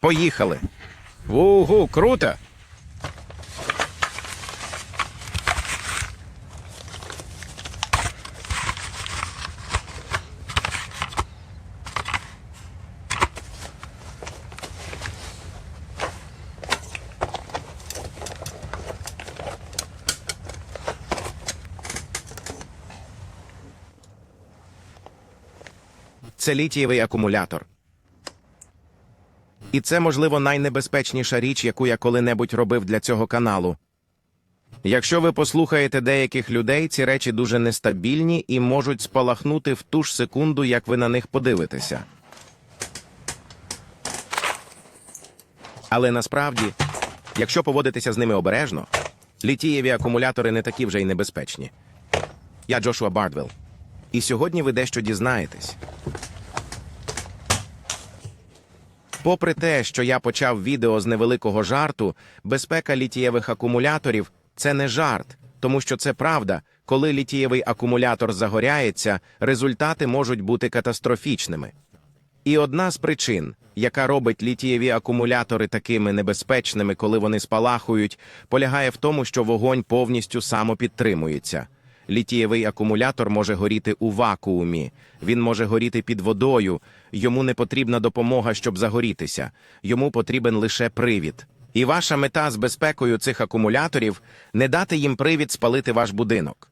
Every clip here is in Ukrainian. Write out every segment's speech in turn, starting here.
Поїхали. Вугу, круто. Це літієвий акумулятор. І це, можливо, найнебезпечніша річ, яку я коли-небудь робив для цього каналу. Якщо ви послухаєте деяких людей, ці речі дуже нестабільні і можуть спалахнути в ту ж секунду, як ви на них подивитеся. Але насправді, якщо поводитися з ними обережно, літієві акумулятори не такі вже й небезпечні. Я Джошуа Бардвелл. І сьогодні ви дещо дізнаєтесь. Попри те, що я почав відео з невеликого жарту, безпека літієвих акумуляторів це не жарт, тому що це правда. Коли літієвий акумулятор загоряється, результати можуть бути катастрофічними. І одна з причин, яка робить літієві акумулятори такими небезпечними, коли вони спалахують, полягає в тому, що вогонь повністю самопідтримується. Літієвий акумулятор може горіти у вакуумі, він може горіти під водою, йому не потрібна допомога, щоб загорітися, йому потрібен лише привід. І ваша мета з безпекою цих акумуляторів не дати їм привід спалити ваш будинок.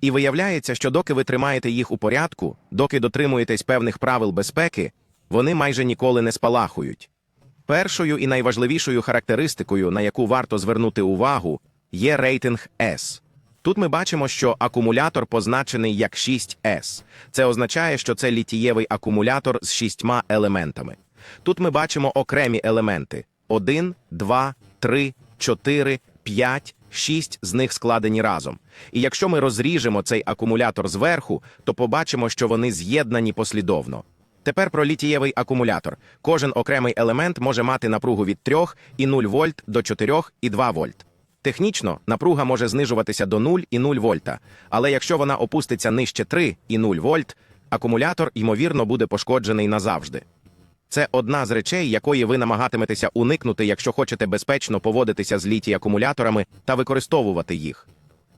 І виявляється, що доки ви тримаєте їх у порядку, доки дотримуєтесь певних правил безпеки, вони майже ніколи не спалахують. Першою і найважливішою характеристикою, на яку варто звернути увагу, є рейтинг S. Тут ми бачимо, що акумулятор позначений як 6S. Це означає, що це літієвий акумулятор з шістьма елементами. Тут ми бачимо окремі елементи: 1, 2, 3, 4, 5, 6 з них складені разом. І якщо ми розріжемо цей акумулятор зверху, то побачимо, що вони з'єднані послідовно. Тепер про літієвий акумулятор. Кожен окремий елемент може мати напругу від 3,0 вольт до 4,2 вольт. Технічно напруга може знижуватися до 0,0 вольта, але якщо вона опуститься нижче 3,0 вольт, акумулятор, ймовірно, буде пошкоджений назавжди. Це одна з речей, якої ви намагатиметеся уникнути, якщо хочете безпечно поводитися з літій акумуляторами та використовувати їх.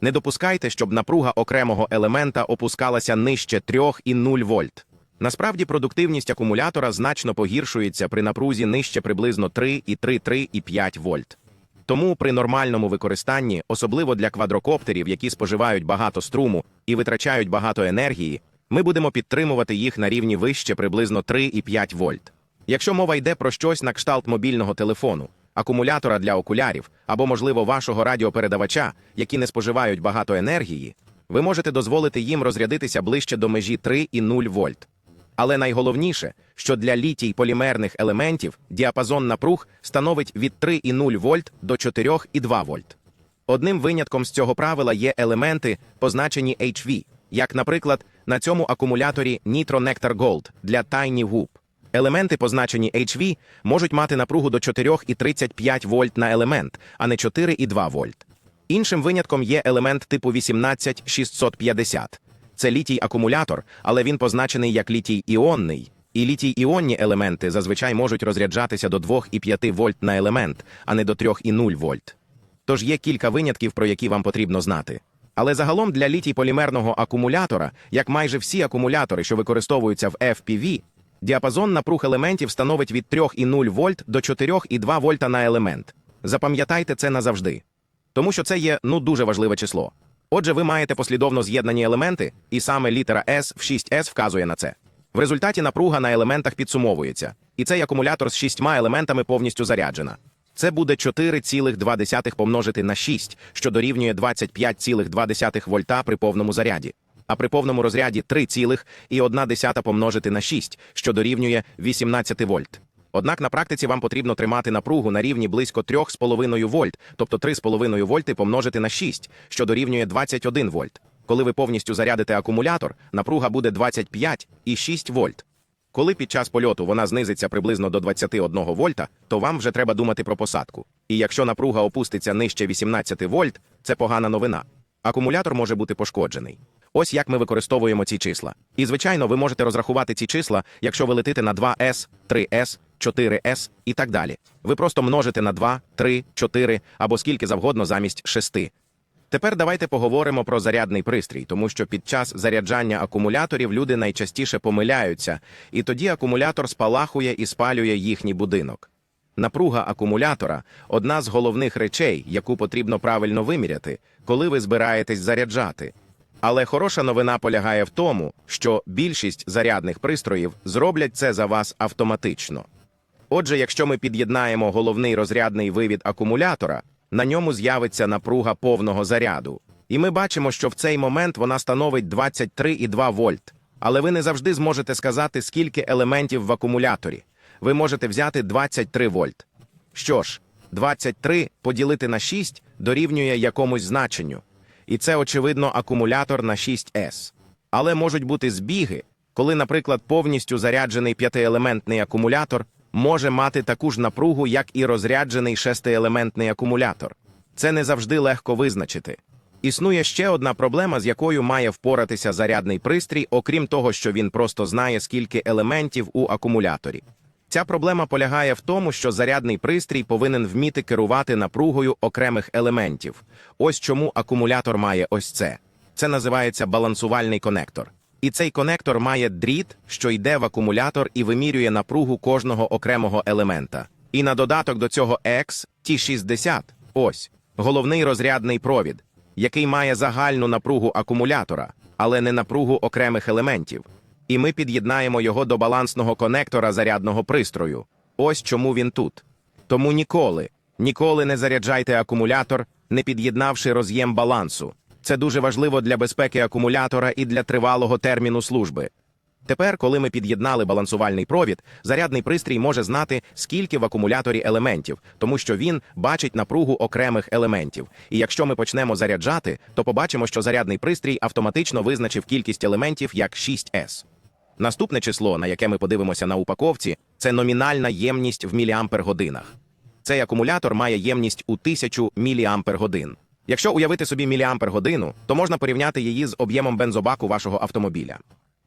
Не допускайте, щоб напруга окремого елемента опускалася нижче 3,0 вольт. Насправді продуктивність акумулятора значно погіршується при напрузі нижче приблизно 3,3-3,5 вольт. Тому при нормальному використанні, особливо для квадрокоптерів, які споживають багато струму і витрачають багато енергії, ми будемо підтримувати їх на рівні вище приблизно 3,5 вольт. Якщо мова йде про щось на кшталт мобільного телефону, акумулятора для окулярів або, можливо, вашого радіопередавача, які не споживають багато енергії, ви можете дозволити їм розрядитися ближче до межі 3,0 вольт. Але найголовніше, що для літій полімерних елементів діапазон напруг становить від 3,0 вольт до 4,2 вольт. Одним винятком з цього правила є елементи, позначені HV, як, наприклад, на цьому акумуляторі Nitro Nectar Gold для Tiny Whoop. Елементи, позначені HV, можуть мати напругу до 4,35 вольт на елемент, а не 4,2 вольт. Іншим винятком є елемент типу 18650. Це літій акумулятор, але він позначений як літій іонний. І літій іонні елементи зазвичай можуть розряджатися до 2,5 вольт на елемент, а не до 3,0 вольт. Тож є кілька винятків, про які вам потрібно знати. Але загалом для літій полімерного акумулятора, як майже всі акумулятори, що використовуються в FPV, діапазон напруг елементів становить від 3,0 вольт до 4,2 вольта на елемент. Запам'ятайте це назавжди. Тому що це є ну дуже важливе число. Отже, ви маєте послідовно з'єднані елементи, і саме літера S в 6S вказує на це. В результаті напруга на елементах підсумовується, і цей акумулятор з шістьма елементами повністю заряджена. Це буде 4,2 помножити на 6, що дорівнює 25,2 вольта при повному заряді. А при повному розряді 3,1 помножити на 6, що дорівнює 18 вольт. Однак на практиці вам потрібно тримати напругу на рівні близько 3,5 вольт, тобто 3,5 вольти помножити на 6, що дорівнює 21 вольт. Коли ви повністю зарядите акумулятор, напруга буде 25,6 вольт. Коли під час польоту вона знизиться приблизно до 21 вольта, то вам вже треба думати про посадку. І якщо напруга опуститься нижче 18 вольт, це погана новина. Акумулятор може бути пошкоджений. Ось як ми використовуємо ці числа. І, звичайно, ви можете розрахувати ці числа, якщо ви летите на 2С, 3С 4С і так далі. Ви просто множите на 2, 3, 4 або скільки завгодно замість 6. Тепер давайте поговоримо про зарядний пристрій, тому що під час заряджання акумуляторів люди найчастіше помиляються, і тоді акумулятор спалахує і спалює їхній будинок. Напруга акумулятора одна з головних речей, яку потрібно правильно виміряти, коли ви збираєтесь заряджати. Але хороша новина полягає в тому, що більшість зарядних пристроїв зроблять це за вас автоматично. Отже, якщо ми під'єднаємо головний розрядний вивід акумулятора, на ньому з'явиться напруга повного заряду. І ми бачимо, що в цей момент вона становить 23,2 вольт. Але ви не завжди зможете сказати, скільки елементів в акумуляторі. Ви можете взяти 23 вольт. Що ж, 23 поділити на 6 дорівнює якомусь значенню. І це, очевидно, акумулятор на 6С. Але можуть бути збіги, коли, наприклад, повністю заряджений п'ятиелементний акумулятор може мати таку ж напругу, як і розряджений шестиелементний акумулятор. Це не завжди легко визначити. Існує ще одна проблема, з якою має впоратися зарядний пристрій, окрім того, що він просто знає, скільки елементів у акумуляторі. Ця проблема полягає в тому, що зарядний пристрій повинен вміти керувати напругою окремих елементів. Ось чому акумулятор має ось це. Це називається балансувальний конектор. І цей конектор має дріт, що йде в акумулятор і вимірює напругу кожного окремого елемента. І на додаток до цього X T60 ось головний розрядний провід, який має загальну напругу акумулятора, але не напругу окремих елементів. І ми під'єднаємо його до балансного конектора зарядного пристрою. Ось чому він тут. Тому ніколи, ніколи не заряджайте акумулятор, не під'єднавши роз'єм балансу. Це дуже важливо для безпеки акумулятора і для тривалого терміну служби. Тепер, коли ми під'єднали балансувальний провід, зарядний пристрій може знати, скільки в акумуляторі елементів, тому що він бачить напругу окремих елементів. І якщо ми почнемо заряджати, то побачимо, що зарядний пристрій автоматично визначив кількість елементів як 6С. Наступне число, на яке ми подивимося на упаковці, це номінальна ємність в міліампер-годинах. Цей акумулятор має ємність у 1000 міліампер-годин. Якщо уявити собі міліампер-годину, то можна порівняти її з об'ємом бензобаку вашого автомобіля.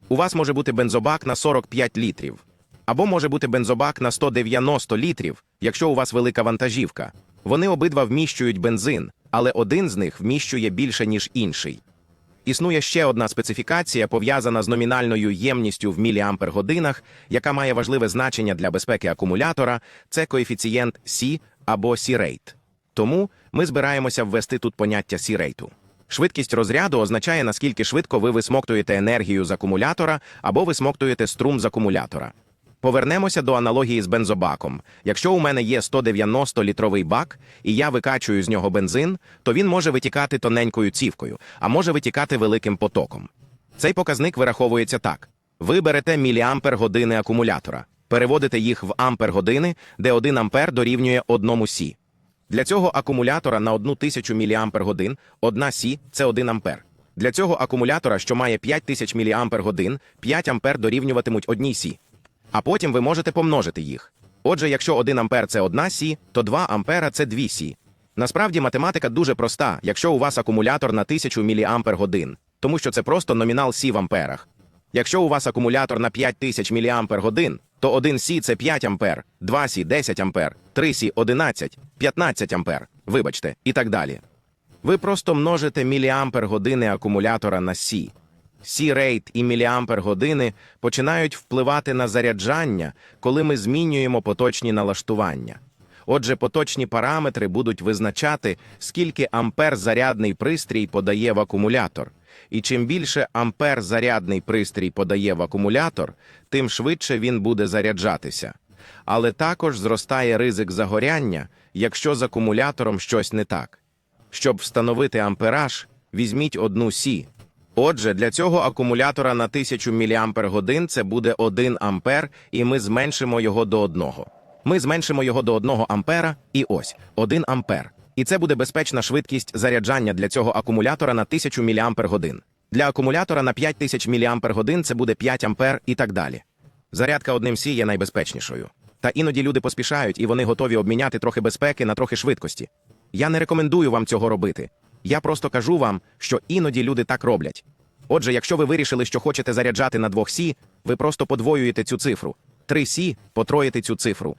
У вас може бути бензобак на 45 літрів, або може бути бензобак на 190 літрів, якщо у вас велика вантажівка. Вони обидва вміщують бензин, але один з них вміщує більше, ніж інший. Існує ще одна специфікація, пов'язана з номінальною ємністю в міліампер-годинах, яка має важливе значення для безпеки акумулятора, це коефіцієнт C або C-rate. Тому ми збираємося ввести тут поняття C-рейту. Швидкість розряду означає, наскільки швидко ви висмоктуєте енергію з акумулятора або висмоктуєте струм з акумулятора. Повернемося до аналогії з бензобаком. Якщо у мене є 190-літровий бак, і я викачую з нього бензин, то він може витікати тоненькою цівкою, а може витікати великим потоком. Цей показник вираховується так: ви берете міліампер години акумулятора, переводите їх в ампер години, де 1 ампер дорівнює 1 сі. Для цього акумулятора на 1000 мАч 1 Сі – це 1 ампер. Для цього акумулятора, що має 5000 мАч, 5 ампер дорівнюватимуть 1 Сі. А потім ви можете помножити їх. Отже, якщо 1 ампер – це 1 Сі, то 2 ампера – це 2 Сі. Насправді математика дуже проста, якщо у вас акумулятор на 1000 мАч, тому що це просто номінал Сі в амперах. Якщо у вас акумулятор на 5000 мАч, то 1 Сі – це 5 ампер, 2 Сі – 10 ампер, 3 Сі – 11, 15 ампер, вибачте, і так далі. Ви просто множите міліампер години акумулятора на Сі. Сі-рейт і міліампер години починають впливати на заряджання, коли ми змінюємо поточні налаштування. Отже, поточні параметри будуть визначати, скільки ампер зарядний пристрій подає в акумулятор. І чим більше ампер зарядний пристрій подає в акумулятор, тим швидше він буде заряджатися. Але також зростає ризик загоряння, якщо з акумулятором щось не так. Щоб встановити ампераж, візьміть одну Сі. Отже, для цього акумулятора на 1000 мАч це буде 1 ампер, і ми зменшимо його до 1. Ми зменшимо його до 1 ампера, і ось 1 ампер. І це буде безпечна швидкість заряджання для цього акумулятора на 1000 мАч. Для акумулятора на 5000 мАч це буде 5 ампер і так далі. Зарядка одним Сі є найбезпечнішою. Та іноді люди поспішають і вони готові обміняти трохи безпеки на трохи швидкості. Я не рекомендую вам цього робити. Я просто кажу вам, що іноді люди так роблять. Отже, якщо ви вирішили, що хочете заряджати на 2 Сі, ви просто подвоюєте цю цифру. 3 сі потроїти цю цифру.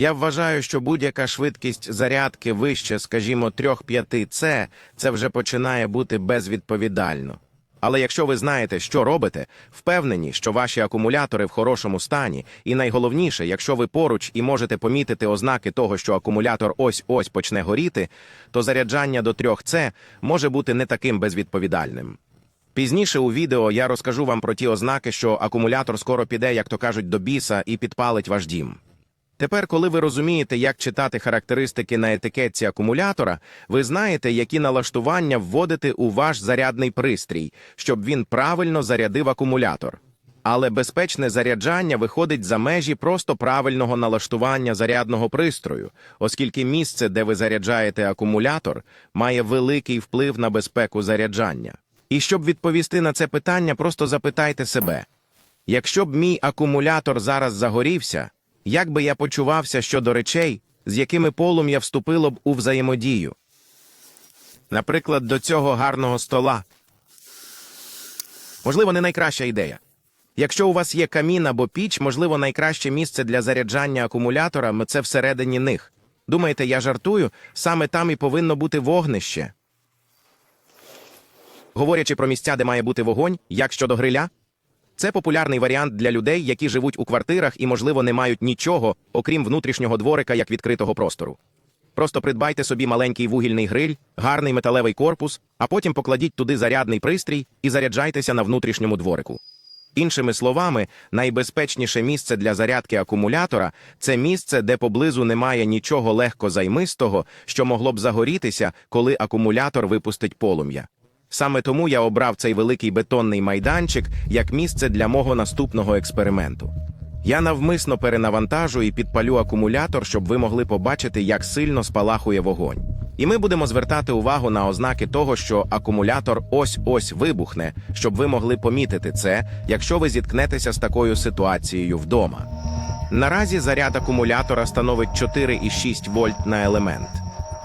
Я вважаю, що будь-яка швидкість зарядки вище, скажімо, 3-5 С, це вже починає бути безвідповідально. Але якщо ви знаєте, що робите, впевнені, що ваші акумулятори в хорошому стані, і найголовніше, якщо ви поруч і можете помітити ознаки того, що акумулятор ось-ось почне горіти, то заряджання до 3 С може бути не таким безвідповідальним. Пізніше у відео я розкажу вам про ті ознаки, що акумулятор скоро піде, як то кажуть, до біса і підпалить ваш дім. Тепер, коли ви розумієте, як читати характеристики на етикетці акумулятора, ви знаєте, які налаштування вводити у ваш зарядний пристрій, щоб він правильно зарядив акумулятор. Але безпечне заряджання виходить за межі просто правильного налаштування зарядного пристрою, оскільки місце, де ви заряджаєте акумулятор, має великий вплив на безпеку заряджання. І щоб відповісти на це питання, просто запитайте себе: якщо б мій акумулятор зараз загорівся, як би я почувався щодо речей, з якими полум'я вступило б у взаємодію? Наприклад, до цього гарного стола. Можливо, не найкраща ідея. Якщо у вас є камін або піч, можливо, найкраще місце для заряджання акумулятора це всередині них. Думаєте, я жартую? Саме там і повинно бути вогнище. Говорячи про місця, де має бути вогонь, як щодо гриля, це популярний варіант для людей, які живуть у квартирах і, можливо, не мають нічого, окрім внутрішнього дворика як відкритого простору. Просто придбайте собі маленький вугільний гриль, гарний металевий корпус, а потім покладіть туди зарядний пристрій і заряджайтеся на внутрішньому дворику. Іншими словами, найбезпечніше місце для зарядки акумулятора це місце, де поблизу немає нічого легко займистого, що могло б загорітися, коли акумулятор випустить полум'я. Саме тому я обрав цей великий бетонний майданчик як місце для мого наступного експерименту. Я навмисно перенавантажу і підпалю акумулятор, щоб ви могли побачити, як сильно спалахує вогонь. І ми будемо звертати увагу на ознаки того, що акумулятор ось-ось вибухне, щоб ви могли помітити це, якщо ви зіткнетеся з такою ситуацією вдома. Наразі заряд акумулятора становить 4,6 вольт на елемент.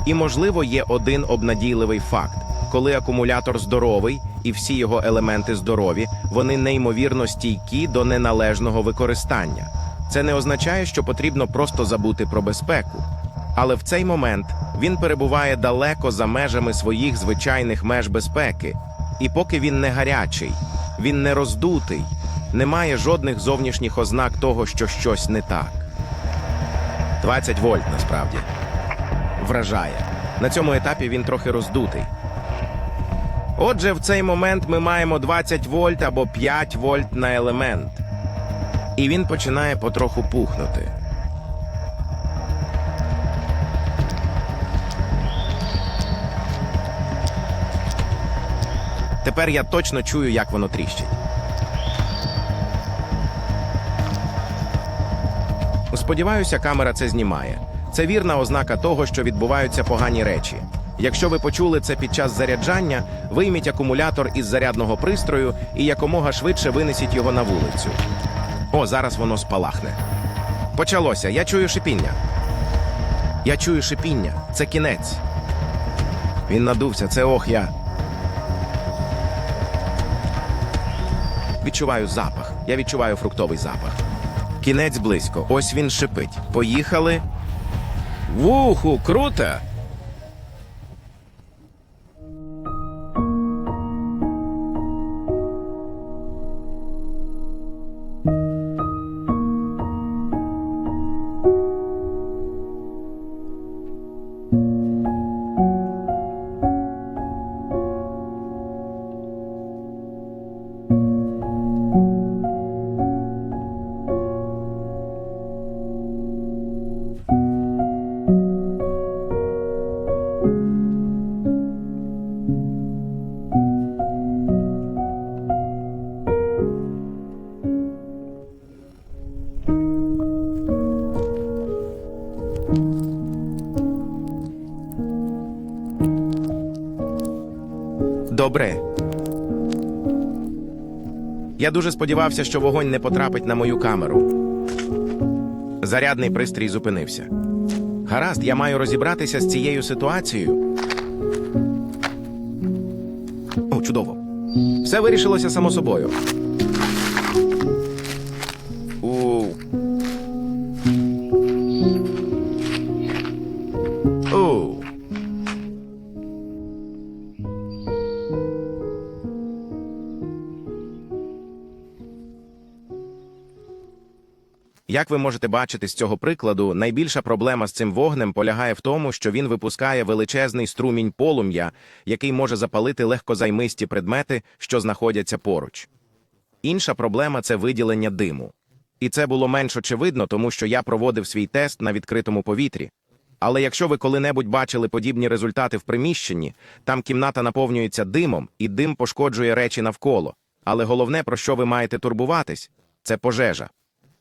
І, можливо, є один обнадійливий факт. Коли акумулятор здоровий і всі його елементи здорові, вони неймовірно стійкі до неналежного використання. Це не означає, що потрібно просто забути про безпеку. Але в цей момент він перебуває далеко за межами своїх звичайних меж безпеки. І поки він не гарячий, він не роздутий, немає жодних зовнішніх ознак того, що щось не так. 20 вольт насправді вражає. На цьому етапі він трохи роздутий. Отже, в цей момент ми маємо 20 вольт або 5 вольт на елемент. І він починає потроху пухнути. Тепер я точно чую, як воно тріщить. Сподіваюся, камера це знімає. Це вірна ознака того, що відбуваються погані речі. Якщо ви почули це під час заряджання, вийміть акумулятор із зарядного пристрою і якомога швидше винесіть його на вулицю. О, зараз воно спалахне. Почалося. Я чую шипіння. Я чую шипіння. Це кінець. Він надувся. Це ох я. Відчуваю запах. Я відчуваю фруктовий запах. Кінець близько. Ось він шипить. Поїхали. Вуху, круто! Я дуже сподівався, що вогонь не потрапить на мою камеру. Зарядний пристрій зупинився. Гаразд, я маю розібратися з цією ситуацією. О, чудово. Все вирішилося само собою. Як ви можете бачити з цього прикладу, найбільша проблема з цим вогнем полягає в тому, що він випускає величезний струмінь полум'я, який може запалити легкозаймисті предмети, що знаходяться поруч. Інша проблема це виділення диму. І це було менш очевидно, тому що я проводив свій тест на відкритому повітрі. Але якщо ви коли-небудь бачили подібні результати в приміщенні, там кімната наповнюється димом, і дим пошкоджує речі навколо. Але головне, про що ви маєте турбуватись, це пожежа.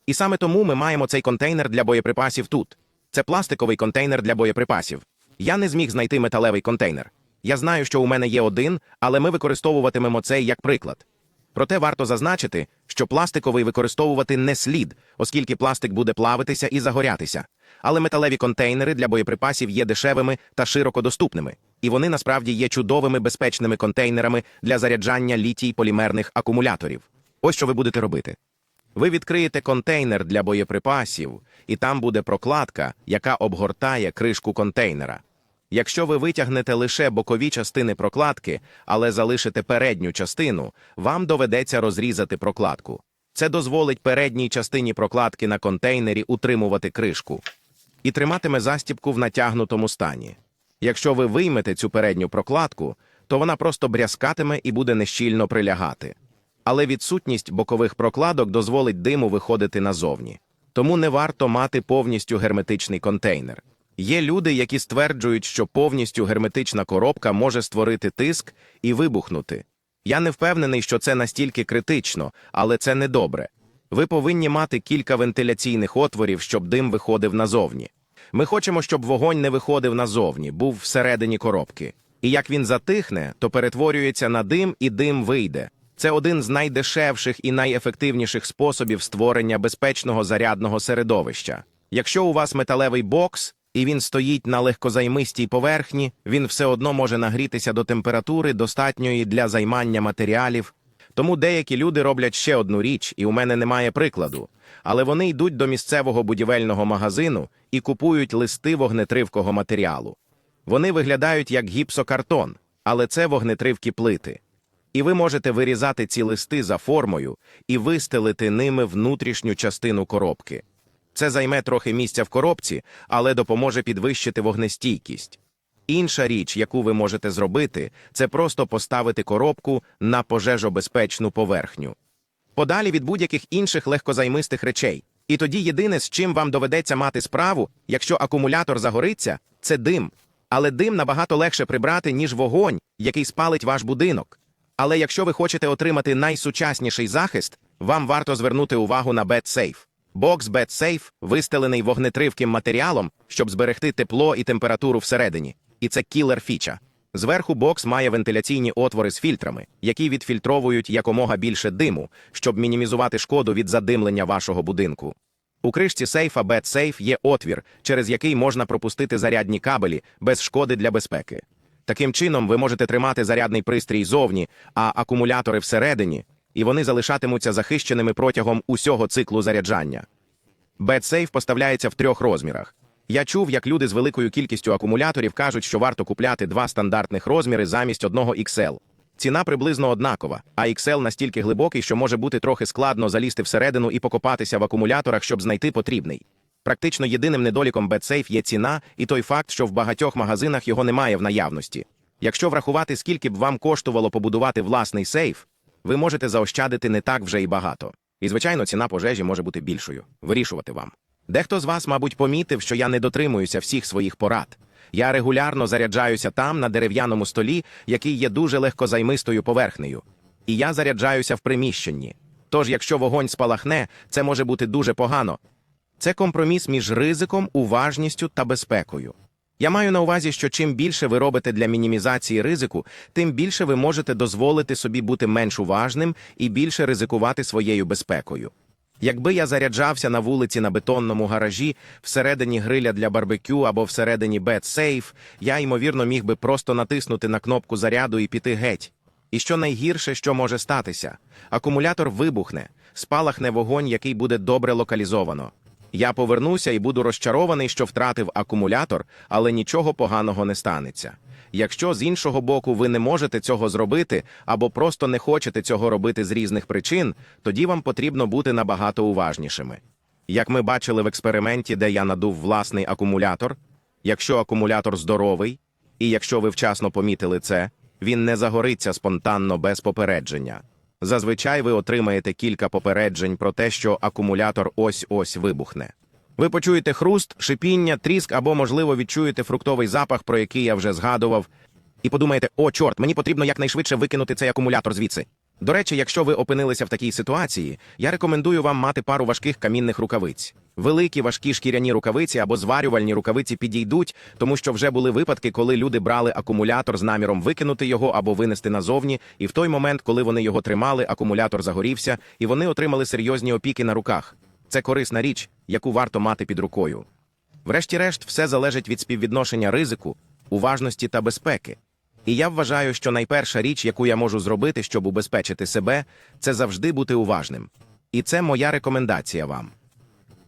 І саме тому ми маємо цей контейнер для боєприпасів тут. Це пластиковий контейнер для боєприпасів. Я не зміг знайти металевий контейнер. Я знаю, що у мене є один, але ми використовуватимемо цей як приклад. Проте варто зазначити, що пластиковий використовувати не слід, оскільки пластик буде плавитися і загорятися. Але металеві контейнери для боєприпасів є дешевими та широко доступними, і вони насправді є чудовими безпечними контейнерами для заряджання літій полімерних акумуляторів. Ось що ви будете робити. Ви відкриєте контейнер для боєприпасів, і там буде прокладка, яка обгортає кришку контейнера. Якщо ви витягнете лише бокові частини прокладки, але залишите передню частину, вам доведеться розрізати прокладку. Це дозволить передній частині прокладки на контейнері утримувати кришку і триматиме застібку в натягнутому стані. Якщо ви виймете цю передню прокладку, то вона просто брязкатиме і буде нещільно прилягати. Але відсутність бокових прокладок дозволить диму виходити назовні. Тому не варто мати повністю герметичний контейнер. Є люди, які стверджують, що повністю герметична коробка може створити тиск і вибухнути. Я не впевнений, що це настільки критично, але це недобре. Ви повинні мати кілька вентиляційних отворів, щоб дим виходив назовні. Ми хочемо, щоб вогонь не виходив назовні, був всередині коробки. І як він затихне, то перетворюється на дим, і дим вийде. Це один з найдешевших і найефективніших способів створення безпечного зарядного середовища. Якщо у вас металевий бокс, і він стоїть на легкозаймистій поверхні, він все одно може нагрітися до температури, достатньої для займання матеріалів. Тому деякі люди роблять ще одну річ, і у мене немає прикладу. Але вони йдуть до місцевого будівельного магазину і купують листи вогнетривкого матеріалу. Вони виглядають як гіпсокартон, але це вогнетривкі плити. І ви можете вирізати ці листи за формою і вистелити ними внутрішню частину коробки. Це займе трохи місця в коробці, але допоможе підвищити вогнестійкість. Інша річ, яку ви можете зробити, це просто поставити коробку на пожежобезпечну поверхню. Подалі від будь-яких інших легкозаймистих речей. І тоді єдине, з чим вам доведеться мати справу, якщо акумулятор загориться, це дим. Але дим набагато легше прибрати, ніж вогонь, який спалить ваш будинок. Але якщо ви хочете отримати найсучасніший захист, вам варто звернути увагу на BetSafe. Бокс BetSafe вистелений вогнетривким матеріалом, щоб зберегти тепло і температуру всередині. І це кілер фіча. Зверху бокс має вентиляційні отвори з фільтрами, які відфільтровують якомога більше диму, щоб мінімізувати шкоду від задимлення вашого будинку. У кришці сейфа BetSafe є отвір, через який можна пропустити зарядні кабелі без шкоди для безпеки. Таким чином, ви можете тримати зарядний пристрій зовні, а акумулятори всередині, і вони залишатимуться захищеними протягом усього циклу заряджання. BetSafe поставляється в трьох розмірах. Я чув, як люди з великою кількістю акумуляторів кажуть, що варто купляти два стандартних розміри замість одного XL. Ціна приблизно однакова, а XL настільки глибокий, що може бути трохи складно залізти всередину і покопатися в акумуляторах, щоб знайти потрібний. Практично єдиним недоліком BetSafe є ціна і той факт, що в багатьох магазинах його немає в наявності. Якщо врахувати, скільки б вам коштувало побудувати власний сейф, ви можете заощадити не так вже і багато. І, звичайно, ціна пожежі може бути більшою. Вирішувати вам. Дехто з вас, мабуть, помітив, що я не дотримуюся всіх своїх порад. Я регулярно заряджаюся там, на дерев'яному столі, який є дуже легкозаймистою поверхнею. І я заряджаюся в приміщенні. Тож, якщо вогонь спалахне, це може бути дуже погано. Це компроміс між ризиком, уважністю та безпекою. Я маю на увазі, що чим більше ви робите для мінімізації ризику, тим більше ви можете дозволити собі бути менш уважним і більше ризикувати своєю безпекою. Якби я заряджався на вулиці на бетонному гаражі, всередині гриля для барбекю або всередині BetSafe, я, ймовірно, міг би просто натиснути на кнопку заряду і піти геть. І що найгірше, що може статися, акумулятор вибухне, спалахне вогонь, який буде добре локалізовано. Я повернуся і буду розчарований, що втратив акумулятор, але нічого поганого не станеться. Якщо з іншого боку ви не можете цього зробити або просто не хочете цього робити з різних причин, тоді вам потрібно бути набагато уважнішими. Як ми бачили в експерименті, де я надув власний акумулятор, якщо акумулятор здоровий, і якщо ви вчасно помітили це, він не загориться спонтанно без попередження. Зазвичай ви отримаєте кілька попереджень про те, що акумулятор ось-ось вибухне. Ви почуєте хруст, шипіння, тріск або, можливо, відчуєте фруктовий запах, про який я вже згадував, і подумаєте: о, чорт, мені потрібно якнайшвидше викинути цей акумулятор звідси. До речі, якщо ви опинилися в такій ситуації, я рекомендую вам мати пару важких камінних рукавиць. Великі важкі шкіряні рукавиці або зварювальні рукавиці підійдуть, тому що вже були випадки, коли люди брали акумулятор з наміром викинути його або винести назовні, і в той момент, коли вони його тримали, акумулятор загорівся, і вони отримали серйозні опіки на руках. Це корисна річ, яку варто мати під рукою. Врешті-решт, все залежить від співвідношення ризику, уважності та безпеки. І я вважаю, що найперша річ, яку я можу зробити, щоб убезпечити себе, це завжди бути уважним. І це моя рекомендація вам.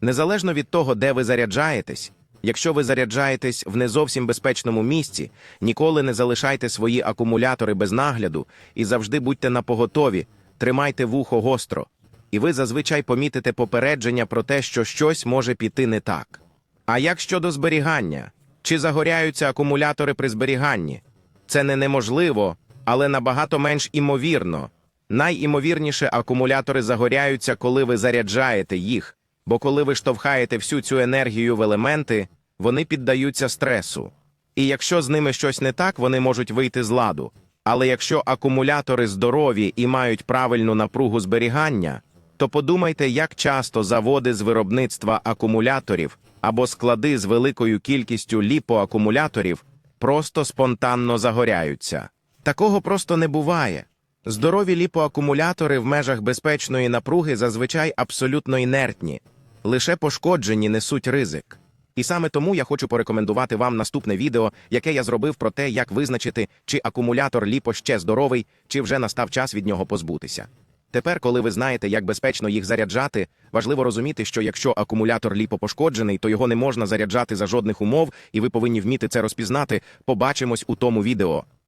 Незалежно від того, де ви заряджаєтесь, якщо ви заряджаєтесь в не зовсім безпечному місці, ніколи не залишайте свої акумулятори без нагляду і завжди будьте напоготові, тримайте вухо гостро, і ви зазвичай помітите попередження про те, що щось може піти не так. А як щодо зберігання? Чи загоряються акумулятори при зберіганні? Це не неможливо, але набагато менш імовірно. Найімовірніше акумулятори загоряються, коли ви заряджаєте їх, бо коли ви штовхаєте всю цю енергію в елементи, вони піддаються стресу. І якщо з ними щось не так, вони можуть вийти з ладу. Але якщо акумулятори здорові і мають правильну напругу зберігання, то подумайте, як часто заводи з виробництва акумуляторів або склади з великою кількістю ліпоакумуляторів просто спонтанно загоряються. Такого просто не буває. Здорові ліпоакумулятори в межах безпечної напруги зазвичай абсолютно інертні, лише пошкоджені несуть ризик. І саме тому я хочу порекомендувати вам наступне відео, яке я зробив про те, як визначити, чи акумулятор ліпо ще здоровий, чи вже настав час від нього позбутися. Тепер, коли ви знаєте, як безпечно їх заряджати, важливо розуміти, що якщо акумулятор ліпо пошкоджений, то його не можна заряджати за жодних умов, і ви повинні вміти це розпізнати. Побачимось у тому відео.